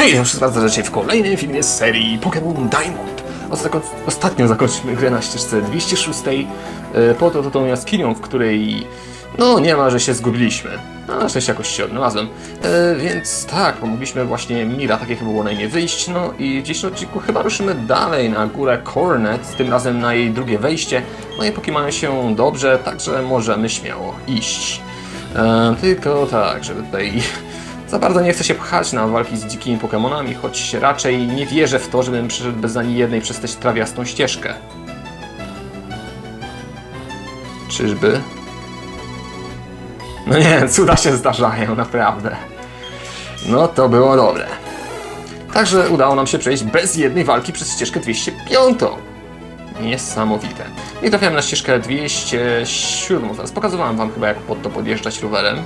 Hej, ja sprawdzę rzeczy w kolejnym filmie z serii Pokémon Diamond. Ostatnio, zakończyliśmy grę na ścieżce 206, e, po to, tą jaskinią, w której no nie ma, że się zgubiliśmy. No, na szczęście jakoś się odnalazłem. E, więc tak, pomogliśmy właśnie Mira, takie chyba było na imię, wyjść. No i w dzisiejszym odcinku chyba ruszymy dalej na górę Coronet, tym razem na jej drugie wejście. No i mają się dobrze, także możemy śmiało iść. E, tylko tak, żeby tutaj za bardzo nie chcę się pchać na walki z dzikimi Pokémonami, choć raczej nie wierzę w to, żebym przyszedł bez ani jednej przez tę trawiastą ścieżkę. Czyżby? No nie, cuda się zdarzają, naprawdę. No to było dobre. Także udało nam się przejść bez jednej walki przez ścieżkę 205. Niesamowite. I trafiałem na ścieżkę 207. Zaraz pokazywałem wam chyba jak pod to podjeżdżać rowerem.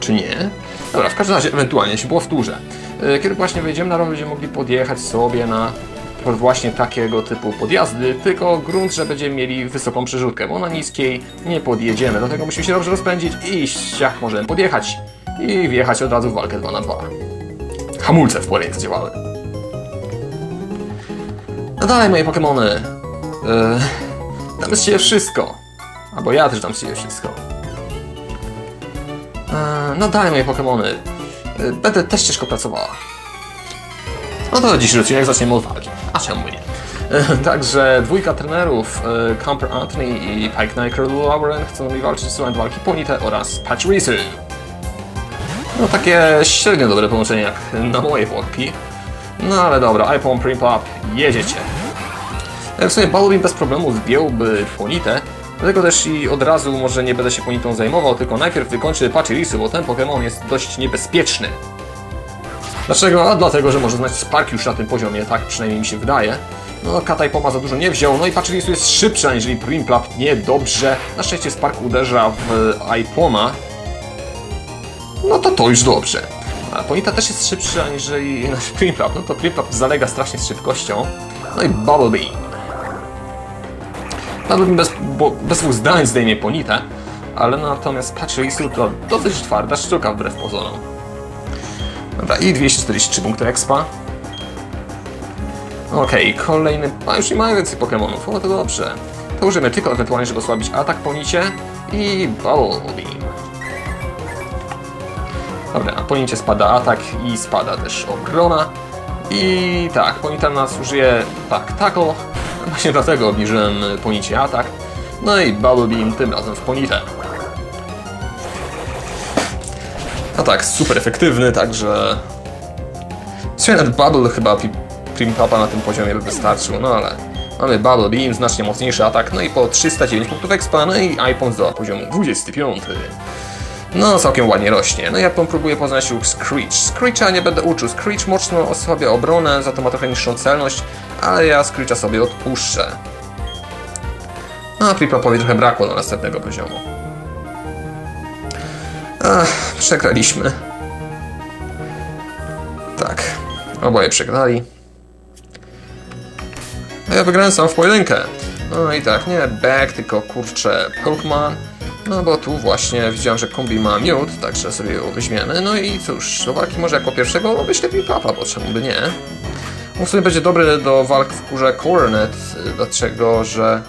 Czy nie? Dobra, w każdym razie ewentualnie się było w turze. E, Kiedy właśnie wejdziemy na rower, będziemy mogli podjechać sobie na pod właśnie takiego typu podjazdy, tylko grunt, że będziemy mieli wysoką przerzutkę, bo na niskiej nie podjedziemy, dlatego musimy się dobrze rozpędzić i ściach możemy podjechać i wjechać od razu w walkę 2 na 2 Hamulce w pole nie zadziałały. No dalej moje Pokemony. Yy, dam z siebie wszystko. Albo ja też dam z wszystko. Eee, No dalej moje Pokemony. Eee, Będę też ciężko pracowała. No to dzisiejszy odcinek zaczniemy od walki. A czemu nie? Eee, Także dwójka trenerów, eee, Camper Anthony i Pike Niker Lauren chcą mi walczyć z walki Ponite oraz Pachirisu. No takie średnio dobre połączenie jak na moje walki. No ale dobra, iPhone Primplap, jedziecie. Jak sobie Balubin bez problemu zdjąłby Ponitę, dlatego też i od razu może nie będę się Ponitą zajmował, tylko najpierw wykończę Pachirisu, bo ten Pokémon jest dość niebezpieczny. Dlaczego? A dlatego, że może znać Spark już na tym poziomie, tak przynajmniej mi się wydaje. No, Katajpoma za dużo nie wziął, no i Pachirisu jest szybszy aniżeli Primplap, niedobrze. Na szczęście Spark uderza w Ipoma. No to to już dobrze. A Ponita też jest szybszy aniżeli nasz Primplap, no to Primplap zalega strasznie z szybkością. No i Bubble Beam. Nawet mi bez, bo, bez dwóch zdań zdejmie Ponitę, ale natomiast Pachirisu to dosyć twarda sztuka wbrew pozorom. Dobra, i 243 punkty expa. Okej, kolejny... A już nie mają więcej Pokémonów, o to dobrze. To użyjemy tylko ewentualnie, żeby osłabić atak Ponicie i Bubble Beam. Dobra, Ponicie spada atak i spada też obrona. I tak, Ponita nas użyje, tak, tackle. Właśnie dlatego obniżyłem Ponicie atak. No i Bubble Beam tym razem w Ponitę. A tak, super efektywny, także... Słuchaj, nawet Bubble chyba Pi- Primpapa na tym poziomie by wystarczył, no ale... Mamy Bubble Beam, znacznie mocniejszy atak, no i po 309 punktów expa, no i iPhone zdoła poziomu 25. No, całkiem ładnie rośnie. No ja próbuję poznać łuk Screech. Screecha nie będę uczył. Screech mocno osłabia obronę, za to ma trochę niższą celność, ale ja Screecha sobie odpuszczę. No, a Pripapowi trochę brakło do następnego poziomu. Ach, przegraliśmy. Tak, oboje przegrali. A ja wygrałem sam w pojedynkę. No i tak, nie back, tylko kurczę Pokémon. No bo tu właśnie widziałem, że kombi ma miód, także sobie ją weźmiemy. No i cóż, do walki może jako pierwszego no wyślę Papa, bo czemu by nie? On w sumie będzie dobry do walk w kurze Coronet, dlaczego, że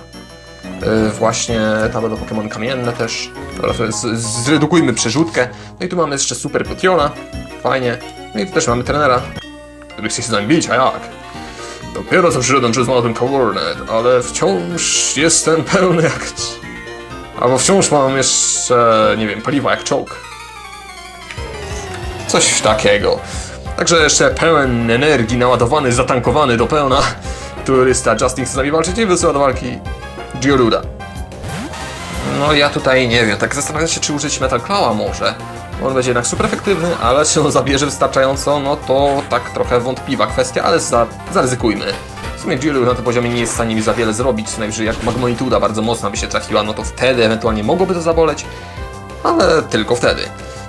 właśnie tam Pokémon kamienne też. Dobra, zredukujmy przerzutkę. No i tu mamy jeszcze Super Potiona, fajnie. No i tu też mamy trenera, który chce się z nami bić, a jak? Dopiero co przyszedłem przez Mountain Coronet, ale wciąż jestem pełny jak... Albo wciąż mam jeszcze, nie wiem, paliwa jak czołg. Coś takiego. Także jeszcze pełen energii, naładowany, zatankowany do pełna. Turysta Justin chce z nami walczyć i wysyła do walki Geoduda. No ja tutaj nie wiem, tak zastanawiam się, czy użyć Metal Clawa może. On będzie jednak super efektywny, ale czy on zabierze wystarczająco, no to tak trochę wątpliwa kwestia, ale za, zaryzykujmy. W sumie Geodude na tym poziomie nie jest w stanie mi za wiele zrobić, co najwyżej jak Magmonituda bardzo mocno by się trafiła, no to wtedy ewentualnie mogłoby to zaboleć, ale tylko wtedy.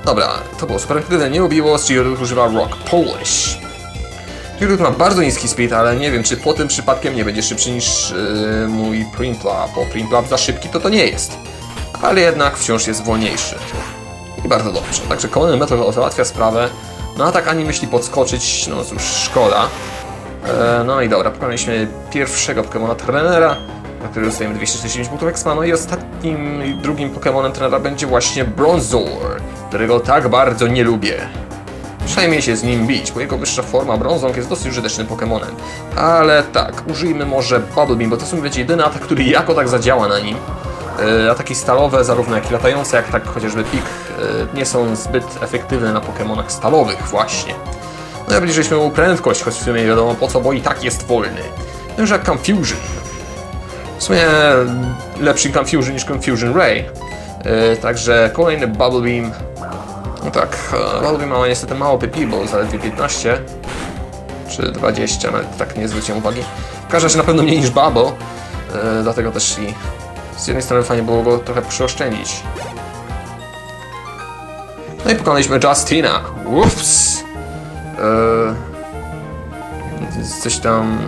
Dobra, to było super efektywne, nie ubiło, Geodude używa Rock Polish. Geodude ma bardzo niski speed, ale nie wiem, czy po tym przypadkiem nie będzie szybszy niż yy, mój Primplap, bo Primplap za szybki to to nie jest. Ale jednak wciąż jest wolniejszy. I bardzo dobrze. Także kolejny metod załatwia sprawę. No a tak ani myśli podskoczyć, no cóż, szkoda. E, no i dobra, pokonaliśmy pierwszego Pokemona trenera, na który dostajemy 249 punktów expa. No i ostatnim drugim Pokemonem trenera będzie właśnie Bronzor, którego tak bardzo nie lubię. Przynajmniej się z nim bić, bo jego wyższa forma Bronzong jest dosyć użytecznym Pokemonem. Ale tak, użyjmy może Bubble Beam, bo to w sumie będzie jedyny atak, który jako tak zadziała na nim. E, ataki stalowe, zarówno jak i latające, jak tak chociażby pik, e, nie są zbyt efektywne na Pokemonach stalowych właśnie. No i obniżyliśmy mu prędkość, choć w sumie nie wiadomo po co, bo i tak jest wolny. No jak Confusion. W sumie lepszy Confusion niż Confusion Ray. E, także kolejny Bubble Beam. No tak, e, Beam ma niestety mało PP, bo zaledwie 15 czy 20, nawet tak nie zwróciłem uwagi. W każdym razie na pewno mniej niż Bubble, e, dlatego też i z jednej strony fajnie było go trochę przyoszczędzić. No i pokonaliśmy Justina. Ups! Eee, coś tam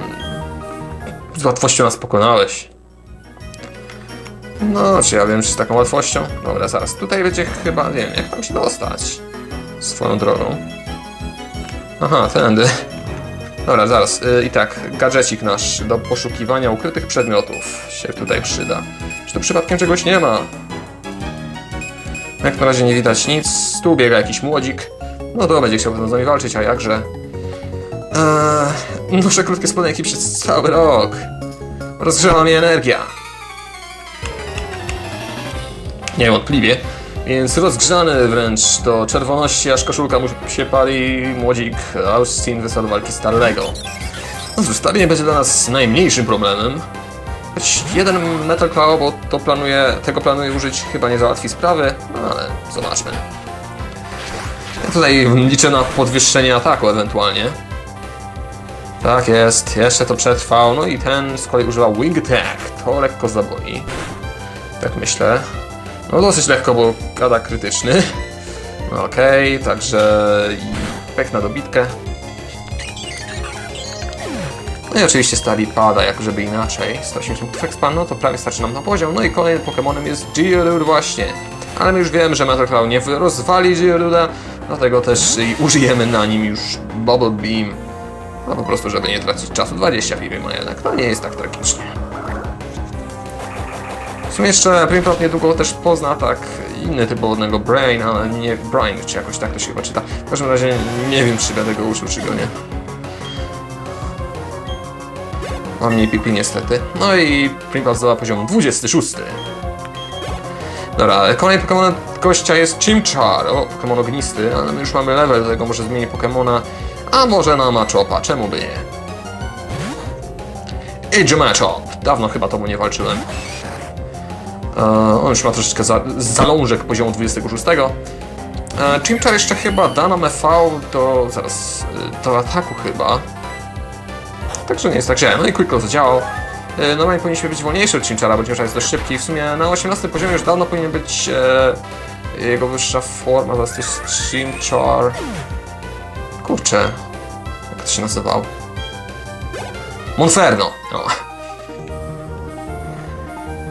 z łatwością nas pokonałeś. No, czy ja wiem, czy z taką łatwością? Dobra, zaraz. Tutaj będzie chyba, nie wiem, jak tam się dostać. Swoją drogą. Aha, tędy. Dobra, zaraz. Y, I tak, gadżecik nasz do poszukiwania ukrytych przedmiotów się tutaj przyda. Czy tu przypadkiem czegoś nie ma? Jak na razie nie widać nic. Tu biega jakiś młodzik. No to będzie chciał pewno z nami walczyć, a jakże? Eee, noszę krótkie spodenki przez cały rok. Rozgrzewa mnie energia. Niewątpliwie. Więc rozgrzany wręcz do czerwoności, aż koszulka mu się pali, młodzik Austin wysłał do walki Starlego. No cóż, Starly nie będzie dla nas najmniejszym problemem. Choć jeden Metal Claw, bo to planuje, tego planuje użyć, chyba nie załatwi sprawy, no ale zobaczmy. Ja tutaj liczę na podwyższenie ataku ewentualnie. Tak jest, jeszcze to przetrwał. No i ten z kolei używał Wing Attack. To lekko zaboi. Tak myślę. No dosyć lekko, bo atak krytyczny. No okej, także i pek na dobitkę. No i oczywiście stali pada, jak żeby inaczej. 180 punktów expa, no to prawie starczy nam na poziom. No i kolejnym Pokemonem jest Geodude właśnie. Ale my już wiemy, że Metal Claw nie rozwali Geoduda, dlatego też użyjemy na nim już Bubble Beam. No po prostu, żeby nie tracić czasu. 20 piwy ma jednak, no nie jest tak tragicznie. W sumie jeszcze Primprop niedługo też pozna tak inny typ wodnego Brain, ale nie Brain, czy jakoś tak to się chyba czyta. W każdym razie nie wiem, czy będę go uczył, czy go nie. Ma mniej pipi niestety. No i Primprop zdobywa poziom 26. Dobra, kolejny Pokémon gościa jest Chimchar, o, Pokémon ognisty, ale my już mamy level, do tego może zmieni Pokémona, a może na Machopa, czemu by nie? Age Machop, dawno chyba tobą nie walczyłem. E, on już ma troszeczkę za, zalążek poziomu 26. E, Chimchar jeszcze chyba da nam EV do, zaraz, e, do ataku chyba. Także nie jest tak źle. No i Quicklo zadziałał. E, Normalnie powinniśmy być wolniejszy od Chimchara, bo Chimchar jest dość szybki. W sumie na 18 poziomie już dawno powinien być e, jego wyższa forma. Zaraz to jest Chimchar. Kurczę. Jak to się nazywał? Monferno. O.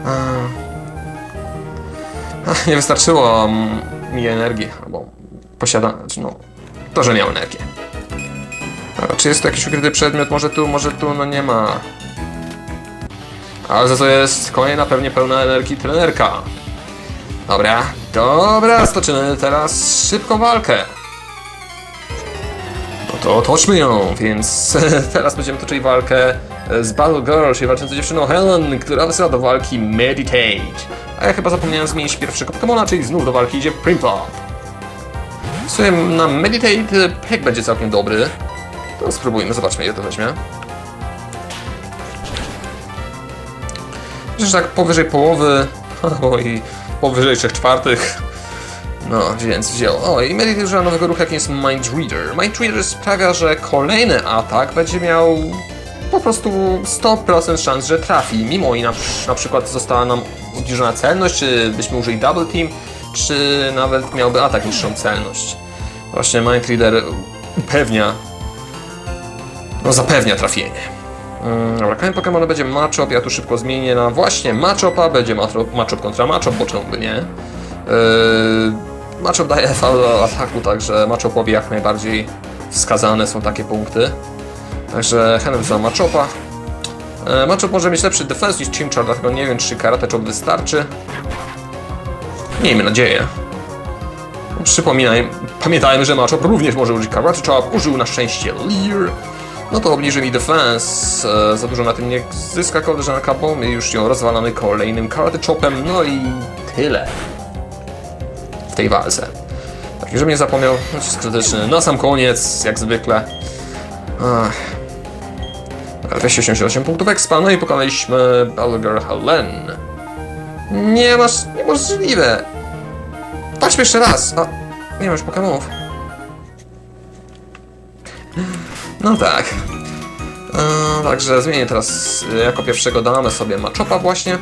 Ach, Nie wystarczyło mm, mi energii, albo posiada... znaczy, no, to, że miał energię. Dobra, czy jest to jakiś ukryty przedmiot? Może tu, może tu, no nie ma. Ale za to jest kolejna pewnie pełna energii trenerka. Dobra, dobra, stoczymy teraz szybką walkę. No to toczmy ją, więc teraz będziemy toczyli walkę z Battle Girl, czyli walczącą dziewczyną Helen, która wysyła do walki Meditate. A ja chyba zapomniałem zmienić pierwszego Pokemona, czyli znów do walki idzie Primpop. W sumie na Meditate Peck będzie całkiem dobry. To spróbujmy, zobaczmy ile to weźmie. Myślę, że tak powyżej połowy, albo i powyżej 3 czwartych. No, więc wziął. O, i Meditate używa nowego ruchu, jakim jest Mind Reader. Mind Reader sprawia, że kolejny atak będzie miał po prostu 100% szans, że trafi. Mimo i na, na przykład została nam obniżona celność, czy byśmy użyli Double Team, czy nawet miałby atak niższą celność. Właśnie Mind Reader upewnia, no zapewnia trafienie. Mm, Dobra, kolejny Pokémon będzie Machop, ja tu szybko zmienię na właśnie Machopa, będzie Machop kontra Machop, bo czemu by nie. Yy, daje FV do ataku, także matchupowi jak najbardziej wskazane są takie punkty. Także chętnie za matchupa. E, Matchup może mieć lepszy defense niż Chimchar, dlatego nie wiem czy Karate Chop wystarczy. Miejmy nadzieję. Przypominaj, pamiętajmy, że Matchup również może użyć Karate Chop, użył na szczęście Leer. No to obniży mi defense, e, za dużo na tym nie zyska koleżanka, bo my już ją rozwalamy kolejnym Karate Chopem, no i tyle w tej walce. Tak, żeby nie zapomniał, znaczy jest krytyczny. Na sam koniec, jak zwykle. Ach. Dobra, 288 punktów expa, no i pokonaliśmy Balgar Helen. Nie masz, niemożliwe. Patrzmy jeszcze raz. A, nie masz Pokemonów. No tak. E, także zmienię teraz e, jako pierwszego damy sobie Machopa właśnie.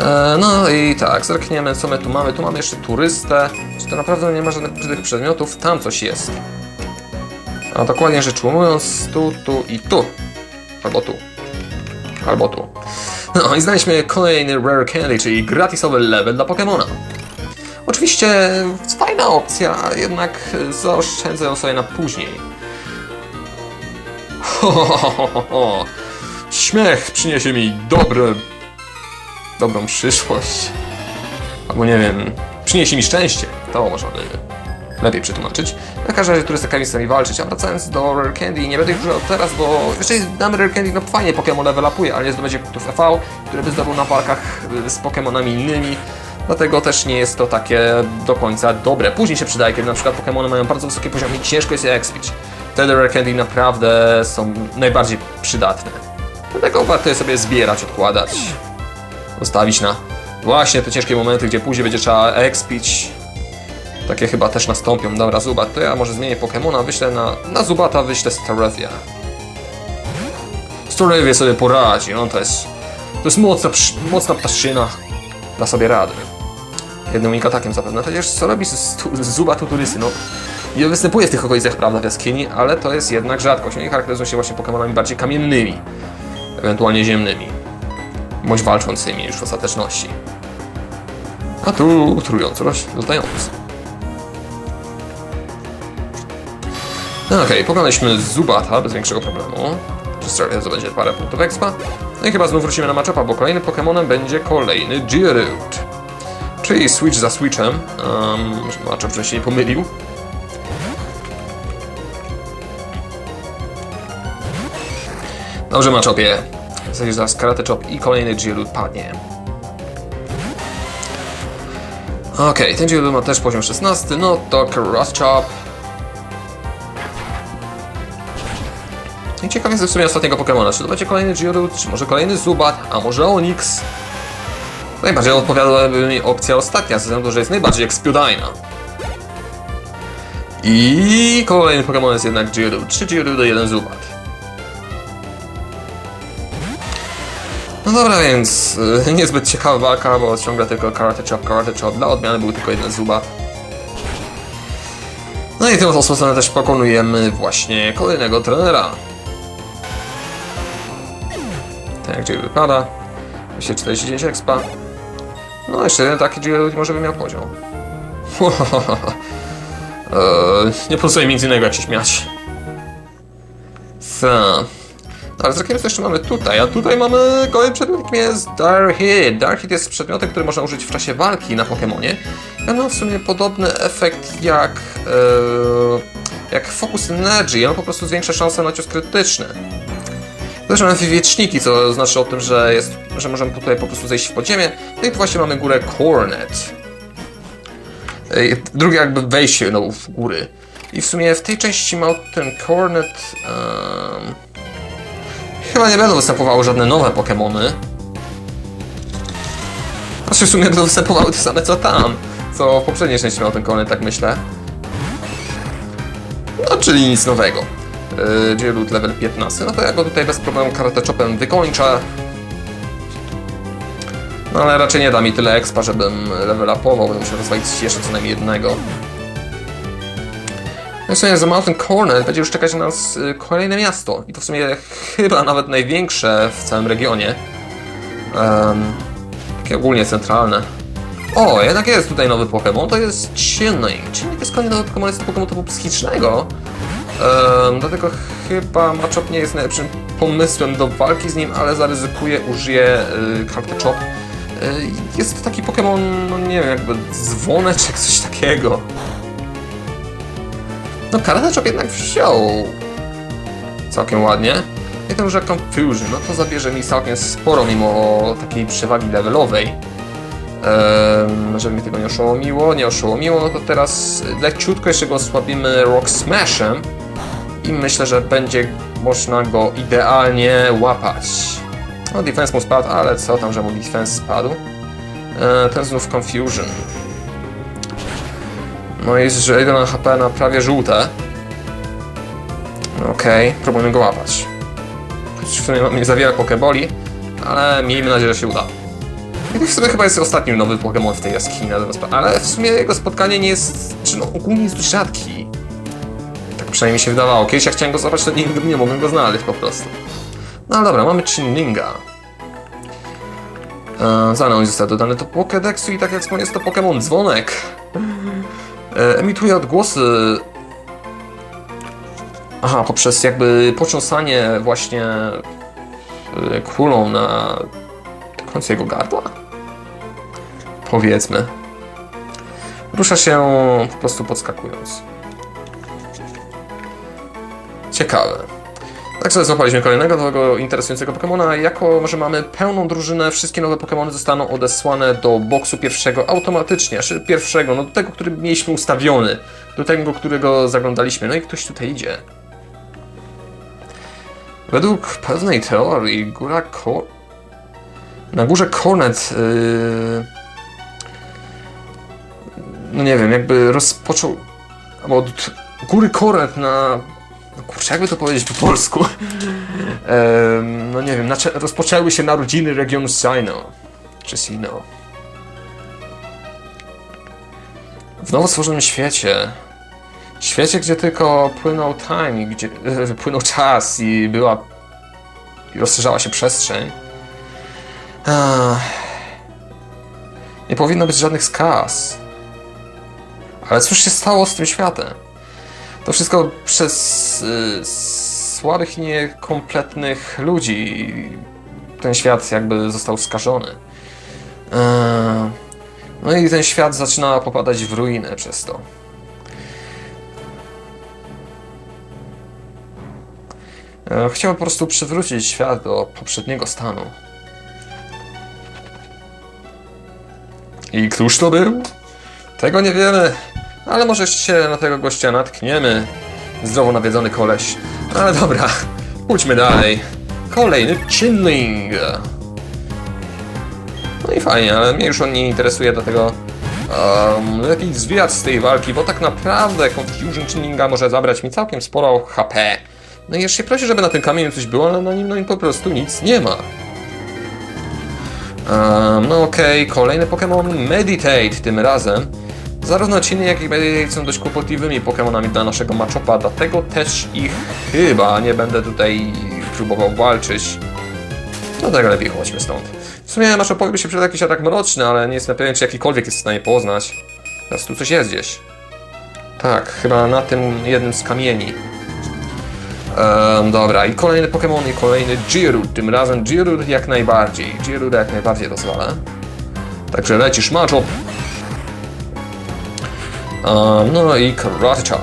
E, no i tak, zerkniemy co my tu mamy. Tu mamy jeszcze turystę. Czy to naprawdę nie ma żadnych tych przedmiotów? Tam coś jest. A dokładnie rzecz ujmując, tu, tu i tu. Albo tu. Albo tu. No i znaleźliśmy kolejny Rare Candy, czyli gratisowy level dla Pokemona. Oczywiście fajna opcja, jednak zaoszczędzę ją sobie na później. Ho, ho, ho, ho. Śmiech przyniesie mi dobre... dobrą przyszłość. Albo nie wiem, przyniesie mi szczęście. To możemy lepiej przetłumaczyć. W każdym razie turystykami z nami walczyć, a wracając do Rare Candy, nie będę używał teraz, bo jeżeli damy Rare Candy, no fajnie Pokémon level upuje, ale nie zdobędzie punktów EV, które by zdobył na walkach y, z Pokémonami innymi. Dlatego też nie jest to takie do końca dobre. Później się przydaje, kiedy na przykład Pokémony mają bardzo wysokie poziomy i ciężko jest je expić. Wtedy Rare Candy naprawdę są najbardziej przydatne. Dlatego warto je sobie zbierać, odkładać, zostawić na właśnie te ciężkie momenty, gdzie później będzie trzeba expić. Takie chyba też nastąpią. Dobra, Zubat, to ja może zmienię Pokemona, wyślę na, na Zubata, wyślę Staravia. Staravia sobie poradzi, no to jest, to jest mocna, mocna ptaszyna. Da sobie radę. Jednym unik atakiem zapewne. Chociaż co robi z, z, z Zubatu turysty, no. Nie występuje w tych okolicach, prawda, w jaskini, ale to jest jednak rzadkość. Oni charakteryzują się właśnie Pokemonami bardziej kamiennymi, ewentualnie ziemnymi, bądź walczącymi już w ostateczności. A tu trujący, latający. No okej, pokonaliśmy Zubata bez większego problemu. Przez to będzie parę punktów expa. No i chyba znów wrócimy na matchupa, bo kolejnym Pokemonem będzie kolejny Geodude. Czyli Switch za Switchem. Um, matchup, się nie pomylił. Dobrze. W zasadzie zaraz Karate Chop i kolejny Geodude padnie. Okej, ten Geodude ma też poziom 16, no to Karate Chop. I ciekaw jestem w sumie ostatniego Pokemona. Czy to będzie kolejny Geodude, czy może kolejny Zubat, a może Onix? Najbardziej odpowiadałaby mi opcja ostatnia, ze względu, że jest najbardziej ekspiodajna. I kolejny Pokemon jest jednak Geodude. 3 Geodude, 1 Zubat. No dobra, więc y, niezbyt ciekawa walka, bo ciągle tylko Karate Chop, Karate Chop. Dla odmiany był tylko jeden Zubat. No i tym sposobem też pokonujemy właśnie kolejnego trenera. Tak jak Geodude wypada. 249 expa. No jeszcze jeden taki Geodude może by miał poziom. eee, nie pozostaje mi innego jak się śmiać. Co? No, ale z rakiem co jeszcze mamy tutaj, a tutaj mamy kolejny przedmiot, jakim jest Dark Hit. Dark Hit jest przedmiotem, który można użyć w czasie walki na Pokemonie. Ja ma w sumie podobny efekt jak, e, jak Focus Energy, on po prostu zwiększa szanse na cios krytyczny. Też mamy wieczniki, co znaczy o tym, że, jest, że możemy tutaj po prostu zejść w podziemie. No i tu właśnie mamy górę Coronet. Ej, Drugie jakby wejście no, w góry. I w sumie w tej części Mountain Coronet um, chyba nie będą występowały żadne nowe Pokémony. Znaczy w sumie będą występowały te same co tam, co w poprzedniej części Mountain Coronet, tak myślę. No, czyli nic nowego. Yy, Geodude level 15. No to ja go tutaj bez problemu Karate Chopem wykończę. No ale raczej nie da mi tyle expa, żebym level upował, będę musiał rozwalić jeszcze co najmniej jednego. No i w sumie za Mountain Corner będzie już czekać na nas y, kolejne miasto. I to w sumie chyba nawet największe w całym regionie. Em, takie ogólnie centralne. O, jednak jest tutaj nowy Pokémon, to jest Chinling. Chinling jest kolejny nowy Pokémon, jest to Pokémon typu psychicznego. Ehm, dlatego chyba Machop nie jest najlepszym pomysłem do walki z nim, ale zaryzykuję, użyję y, Chop. Y, jest to taki Pokémon, no nie wiem, jakby dzwoneczek, coś takiego. No kartę Chop jednak wziął całkiem ładnie. I to, że Confusion, no to zabierze mi całkiem sporo mimo takiej przewagi levelowej. Ehm, żeby mnie tego nie oszołomiło, nie oszołomiło, no to teraz leciutko jeszcze go osłabimy Rock Smashem i myślę, że będzie można go idealnie łapać. No defense mu spadł, ale co tam, że mu defense spadł. Eee, ten znów Confusion. No jest, że 1 HP na prawie żółte. Okej, okay, próbujmy go łapać. Choć w sumie nie zawiera pokeboli, ale miejmy nadzieję, że się uda. I w sumie chyba jest ostatni nowy Pokémon w tej jaskini, na ale w sumie jego spotkanie nie jest, czy no ogólnie jest dość rzadki. Przynajmniej mi się wydawało. Kiedyś jak chciałem go zobaczyć, to nigdy nie mogłem go znaleźć po prostu. No dobra, mamy Chinlinga. E, Zanon został dodany do Pokédexu i tak jak wspomniałem, jest to Pokémon Dzwonek. E, emituje odgłosy Aha, poprzez jakby począsanie właśnie y, kulą na końcu jego gardła? Powiedzmy. Rusza się po prostu podskakując. Ciekawe. Także złapaliśmy kolejnego nowego interesującego Pokemona. Jako, że mamy pełną drużynę, wszystkie nowe Pokemony zostaną odesłane do boksu pierwszego automatycznie. Znaczy pierwszego, no do tego, który mieliśmy ustawiony. Do tego, którego zaglądaliśmy. No i ktoś tutaj idzie. Według pewnej teorii góra Ko... Na górze Kornet... Yy... No nie wiem, jakby rozpoczął... Albo od góry Kornet na... No kurczę, jakby to powiedzieć po polsku? Yy, no nie wiem, nacze... rozpoczęły się narodziny regionu Sino. Czy Sino. W nowo stworzonym świecie świecie, gdzie tylko płynął time, gdzie e, płynął czas i była i rozszerzała się przestrzeń. Ach, nie powinno być żadnych skaz. Ale cóż się stało z tym światem? To wszystko przez y, słabych niekompletnych ludzi. Ten świat jakby został skażony. Eee, no i ten świat zaczyna popadać w ruinę przez to. E, Chciałem po prostu przywrócić świat do poprzedniego stanu. I któż to był? Tego nie wiemy, ale może się na tego gościa natkniemy. Zdrowo nawiedzony koleś. Ale dobra, pójdźmy dalej. Kolejny Chinling. No i fajnie, ale mnie już on nie interesuje, dlatego um, lepiej zwijać z tej walki, bo tak naprawdę Confusion Chinlinga może zabrać mi całkiem sporo HP. No i jeszcze prosi, żeby na tym kamieniu coś było, ale na nim, na nim po prostu nic nie ma. Um, no okej, okay. kolejny Pokémon Meditate tym razem. Zarówno Chiny, jak i Meditate są dość kłopotliwymi Pokémonami dla naszego Machopa, dlatego też ich chyba nie będę tutaj próbował walczyć. No tak lepiej chodźmy stąd. W sumie Machopowi by się przydał jakiś atak mroczny, ale nie jestem pewien, czy jakikolwiek jest w stanie poznać. Teraz tu coś jest gdzieś. Tak, chyba na tym jednym z kamieni. Um, dobra, i kolejny Pokémon i kolejny Geodude. Tym razem Geodude jak najbardziej. Geodude jak najbardziej rozwala. Także lecisz Machop. Um, no i Karate.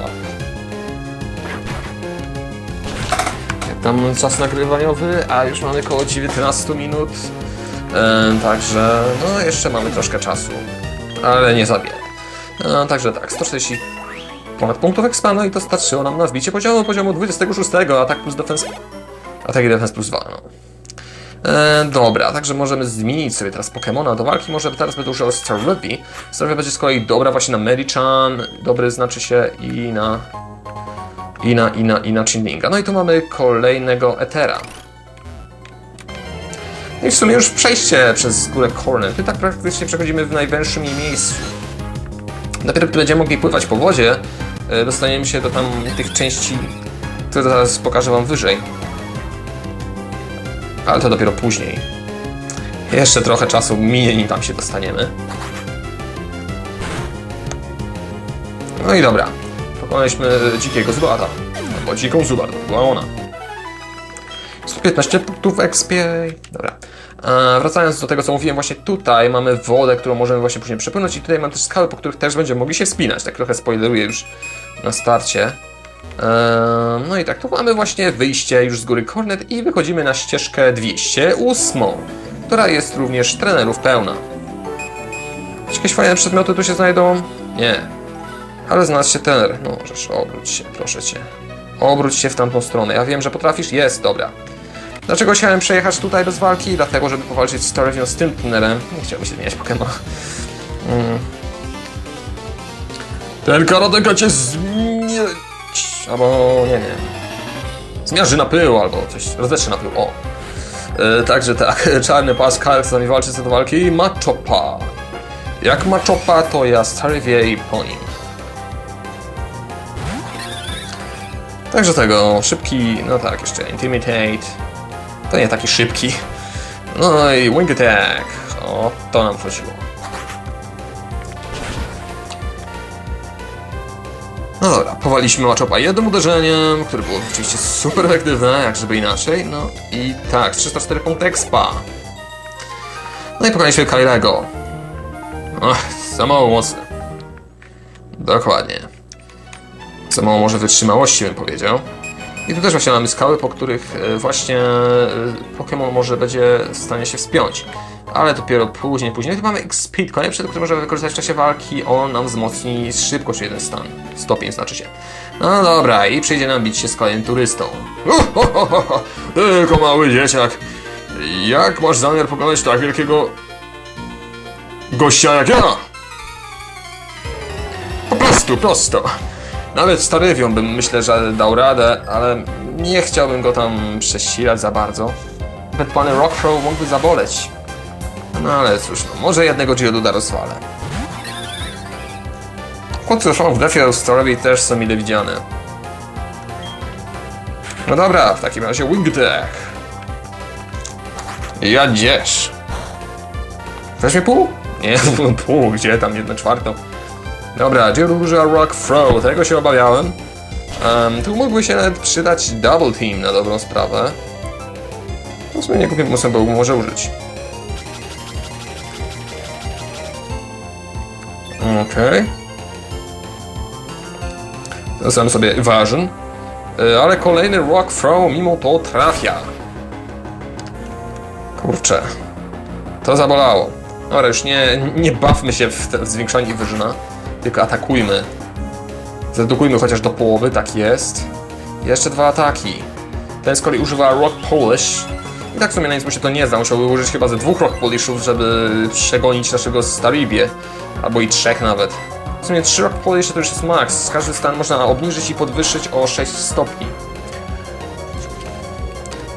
Tam czas nagrywaniowy, a już mamy około 19 minut. Także no jeszcze mamy troszkę czasu. Ale nie za wiele. Um, także tak, 140 ponad punktów expa, no i to starczyło nam na wbicie poziomu, poziomu 26, atak plus defens... Atak i defens plus 2, no. E, dobra, także możemy zmienić sobie teraz Pokemona do walki. Może teraz będę używał Starvy. Starvy będzie z kolei dobra właśnie na Medichan, dobry znaczy się i na... I na, i na, i na Chinlinga. No i tu mamy kolejnego Etera. No I w sumie już przejście przez górę Cornet. My tak praktycznie przechodzimy w najwęższym jej miejscu. Dopiero gdy będziemy mogli pływać po wodzie, e, dostaniemy się do tam tych części, które zaraz pokażę Wam wyżej ale to dopiero później. Jeszcze trochę czasu minie, nim tam się dostaniemy. No i dobra. Pokonaliśmy dzikiego Zubata. Albo dziką Zubat, to była ona. 115 punktów XP. Dobra. A wracając do tego, co mówiłem, właśnie tutaj mamy wodę, którą możemy właśnie później przepłynąć i tutaj mam też skały, po których też będziemy mogli się wspinać. Tak trochę spoileruję już na starcie. E, no i tak, tu mamy właśnie wyjście już z góry Cornet i wychodzimy na ścieżkę 208, która jest również trenerów pełna. Czy jakieś fajne przedmioty tu się znajdą? Nie. Ale znalazł się trener. No możesz, obróć się, proszę cię. Obróć się w tamtą stronę. Ja wiem, że potrafisz? Jest, dobra. Dlaczego chciałem przejechać tutaj bez walki? Dlatego, żeby powalczyć z Starevion z tym trenerem. Nie chciałbym się zmieniać Pokemon. Mm. Ten karateka cię Albo nie, nie. Zmiarzy na pył, albo coś. Rozetrze na pył, o. E, także tak, czarny pas Karl z nami walczy co do walki. Machopa. Jak Machopa, to ja Starvie po nim. Także tego, szybki, no tak, jeszcze Intimidate. To nie taki szybki. No i Wing Attack. O, to nam chodziło. No dobra, powaliśmy Machopa jednym uderzeniem, które było oczywiście super efektywne, jak żeby inaczej. No i tak, 304 punkty expa. No i pokonaliśmy Kylego. Ach, za mało mocny. Dokładnie. Za mało może wytrzymałości bym powiedział. I tu też właśnie mamy skały, po których e, właśnie e, Pokémon może będzie w stanie się wspiąć. Ale dopiero później, później. Tu mamy X-Speed, kolejny który możemy wykorzystać w czasie walki. On nam wzmocni szybkość jeden stan. Stopień znaczy się. No dobra, i przyjdzie nam bić się z kolejnym turystą. Uh, ho, ho, ho, ho. Tylko mały dzieciak. Jak masz zamiar pokonać tak wielkiego gościa jak ja? Po prostu, prosto. Nawet Starywią bym myślę, że dał radę, ale nie chciałbym go tam przesilać za bardzo. Ewentualny Rockthrow mógłby zaboleć. No ale cóż, no, może jednego Geoduda rozwalę. Chłopcy zresztą w Defie Starowi też są mile widziane. No dobra, w takim razie Wing Attack. Ja dziesz. Weźmie pół? Nie, pół, gdzie tam jedną czwartą. Dobra, Geoduda Rock Throw, tego się obawiałem. Um, tu mógłby się nawet przydać Double Team na dobrą sprawę. W sumie nie kupię, muszę był może użyć. Okej. Okay. sobie Evasion. E, Ale kolejny Rock Throw mimo to trafia. Kurczę. To zabolało. Dobra, już nie, nie bawmy się w, te, w zwiększanie Evasiona, tylko atakujmy. Zredukujmy chociaż do połowy, tak jest. Jeszcze dwa ataki. Ten z kolei używa Rock Polish. I tak w sumie na nic mu się to nie zda. Musiałby użyć chyba ze dwóch Rock Polishów, żeby przegonić naszego Staribie. Albo i trzech nawet. W sumie trzy Rock Polish to już jest max. Każdy stan można obniżyć i podwyższyć o 6 stopni.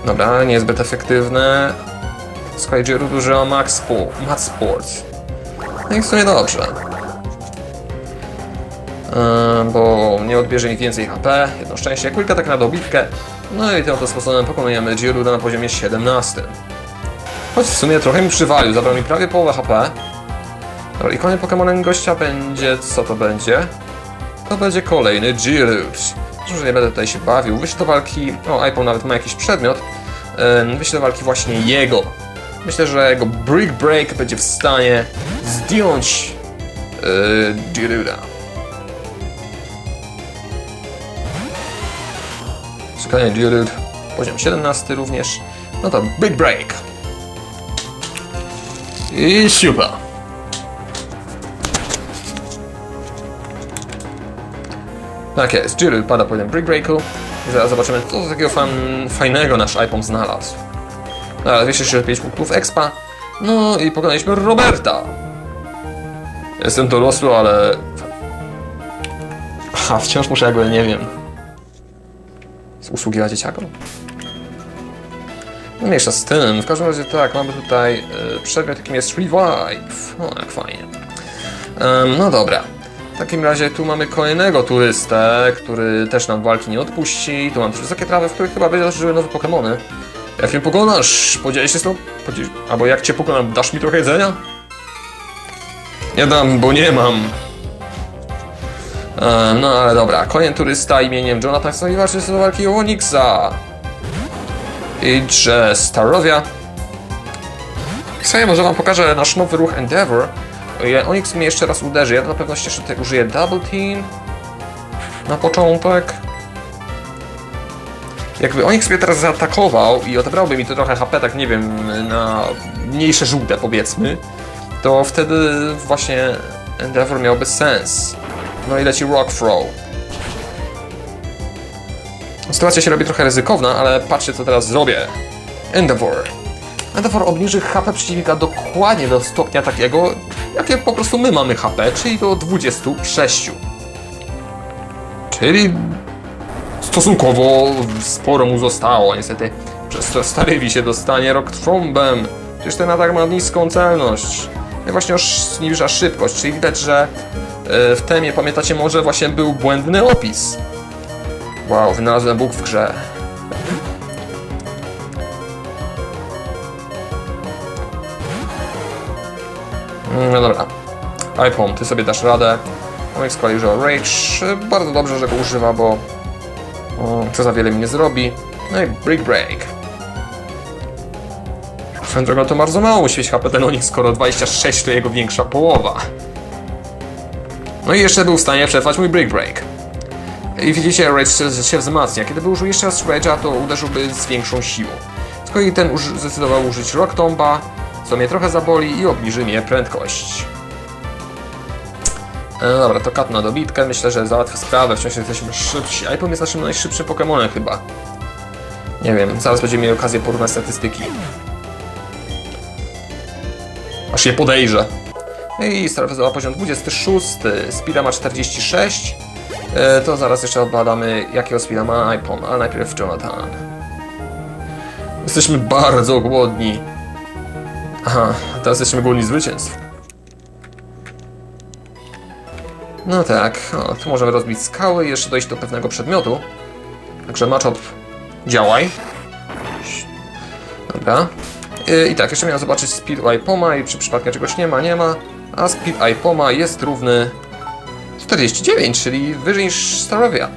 Dobra, niezbyt efektywne. Z kolei Gerudo używa Max Sport. Max Sport. No i w sumie dobrze. Yy, bo nie odbierze mi więcej HP, jedno szczęście, kilka tak na dobitkę. No i tym oto sposobem pokonujemy Geruda na poziomie 17. Choć w sumie trochę mi przywalił, zabrał mi prawie połowę HP. Dobra, i kolejnym Pokemonem gościa będzie, co to będzie? To będzie kolejny Gerudo. Może nie będę tutaj się bawił. Wyślę do walki, o, iPhone nawet ma jakiś przedmiot. Wyślę do walki właśnie jego. Myślę, że jego Brick Break będzie w stanie zdjąć yy. Szukanie Geodude, poziom 17 również. No to Big Break. I siupa. Tak jest, Geodude pada po jednym Brick Breaku. Zaraz zobaczymy, co takiego fan, fajnego nasz iPhone znalazł. No, ale 265 punktów expa. No i pokonaliśmy Roberta. Jestem dorosły, ale... A, wciąż muszę jakby, nie wiem, usługiwać dzieciakom? No mniejsza z tym, w każdym razie tak, mamy tutaj y, przedmiot, jakim jest Revive. O, jak fajnie. Um, no dobra. W takim razie tu mamy kolejnego turystę, który też nam walki nie odpuści. Tu mam też wysokie trawy, w których chyba będzie żyły nowe Pokémony. Jak mnie pokonasz, podzielisz się z tą... Podziel... Albo jak cię pokonam, dasz mi trochę jedzenia? Nie dam, bo nie mam. E, no ale dobra, kolejny turysta imieniem Jonathan stanowi walczy z walki o Onyxa. I że Starowia. Sobie może wam pokażę nasz nowy ruch Endeavor. Je- Onyx mnie jeszcze raz uderzy. Ja na pewno jeszcze tutaj użyję Double Team. Na początek. Jakby Onyx mnie teraz zaatakował i odebrałby mi to trochę HP, tak nie wiem, na mniejsze żółte powiedzmy, to wtedy właśnie Endeavor miałby sens. No i leci Rock Throw. Sytuacja się robi trochę ryzykowna, ale patrzcie co teraz zrobię. Endeavor. Endeavor obniży HP przeciwnika dokładnie do stopnia takiego, jakie po prostu my mamy HP, czyli do 26. Czyli stosunkowo sporo mu zostało, niestety. Przez to Starywi się dostanie Rock Thrombem. Przecież ten atak ma niską celność. No właśnie już zniża szybkość, czyli widać, że w temie, pamiętacie może, właśnie był błędny opis. Wow, wynalazłem Bóg w grze. Mm, No dobra. iPhone, ty sobie dasz radę. Onyx kolej używa Rage. Bardzo dobrze, że go używa, bo co za wiele mi nie zrobi. No i Brick Break. Swoją drogą to bardzo mało mu świeć HP ten skoro 26 to jego większa połowa. No i jeszcze był w stanie przetrwać mój Brick Break. I widzicie, Rage się, wzmacnia. Kiedy by użył jeszcze raz Rage'a, to uderzyłby z większą siłą. Z kolei ten zdecydował użyć Rock Tomba, co mnie trochę zaboli i obniży mnie prędkość. E, dobra, to kat na dobitkę. Myślę, że załatwię sprawę. Wciąż jesteśmy szybsi. iPhone jest naszym najszybszym Pokemonem chyba. Nie wiem, zaraz będziemy mieli okazję porównać statystyki. Aż je podejrzę. No I startował poziom 26, Speeda ma 46. E, to zaraz jeszcze obadamy, jakiego Speeda ma iPhone, ale najpierw Jonathan. Jesteśmy bardzo głodni. Aha, teraz jesteśmy głodni zwycięstw. No tak, o, tu możemy rozbić skały i jeszcze dojść do pewnego przedmiotu. Także matchup działaj. Dobra. I, I tak, jeszcze miałem zobaczyć speed iPoma i czy przypadkiem czegoś nie ma, nie ma. A speed iPoma jest równy 49, czyli wyżej niż Starovia.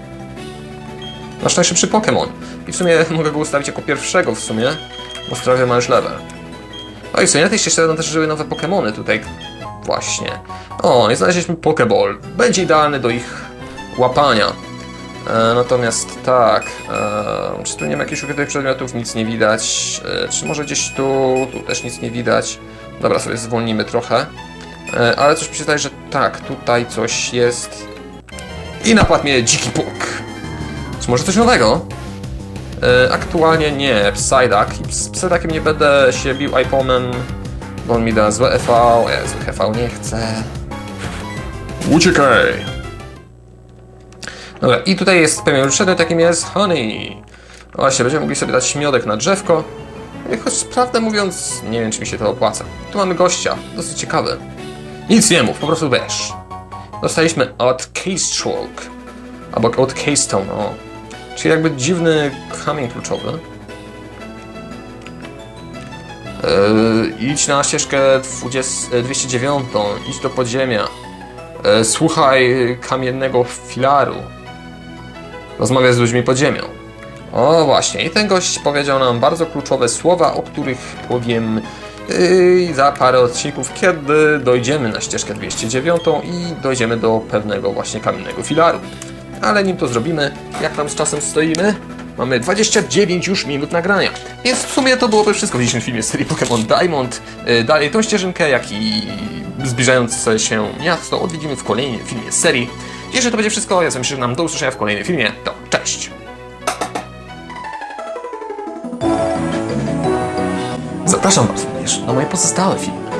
Nasz najszybszy Pokémon. I w sumie mogę go ustawić jako pierwszego w sumie, bo Starovia ma już level. O i w na tej ścieżce będą też żyły nowe Pokémony tutaj. Właśnie. O, i znaleźliśmy Pokéball. Będzie idealny do ich łapania. E, natomiast tak, e, czy tu nie ma jakichś ukrytych przedmiotów? Nic nie widać. E, czy może gdzieś tu? Tu też nic nie widać. Dobra, sobie zwolnimy trochę. E, ale coś zdaje, że tak, tutaj coś jest. I napadł mnie dziki puk. Czy może coś nowego? E, aktualnie nie, Psyduck. I z Psyduckiem nie będę się bił iPhone'em, bo on mi da złe EV. Ja złych EV nie chcę. Uciekaj! Dobra, i tutaj jest pewien przedmiot, jakim jest Honey. Właśnie, będziemy mogli sobie dać miodek na drzewko. Choć prawdę mówiąc, nie wiem, czy mi się to opłaca. Tu mamy gościa, dosyć ciekawy. Nic nie mów, po prostu wiesz. Dostaliśmy od Keystroke. Albo od Keystone, o. Czyli jakby dziwny kamień kluczowy. Yy, idź na ścieżkę 20, e, 209, idź do podziemia. E, Słuchaj kamiennego filaru. Rozmawiaj z ludźmi pod ziemią. O właśnie, i ten gość powiedział nam bardzo kluczowe słowa, o których powiem za parę odcinków, kiedy dojdziemy na ścieżkę 209 i dojdziemy do pewnego właśnie kamiennego filaru. Ale nim to zrobimy, jak tam z czasem stoimy? Mamy 29 już minut nagrania. Więc w sumie to byłoby wszystko w dzisiejszym filmie z serii Pokémon Diamond. Yy, Dalej tą ścieżynkę, jak i zbliżające się miasto odwiedzimy w kolejnym filmie z serii. Jeżeli to będzie wszystko, ja sobie żegnam do usłyszenia w kolejnym filmie. To cześć! Zapraszam Was również na moje pozostałe filmy.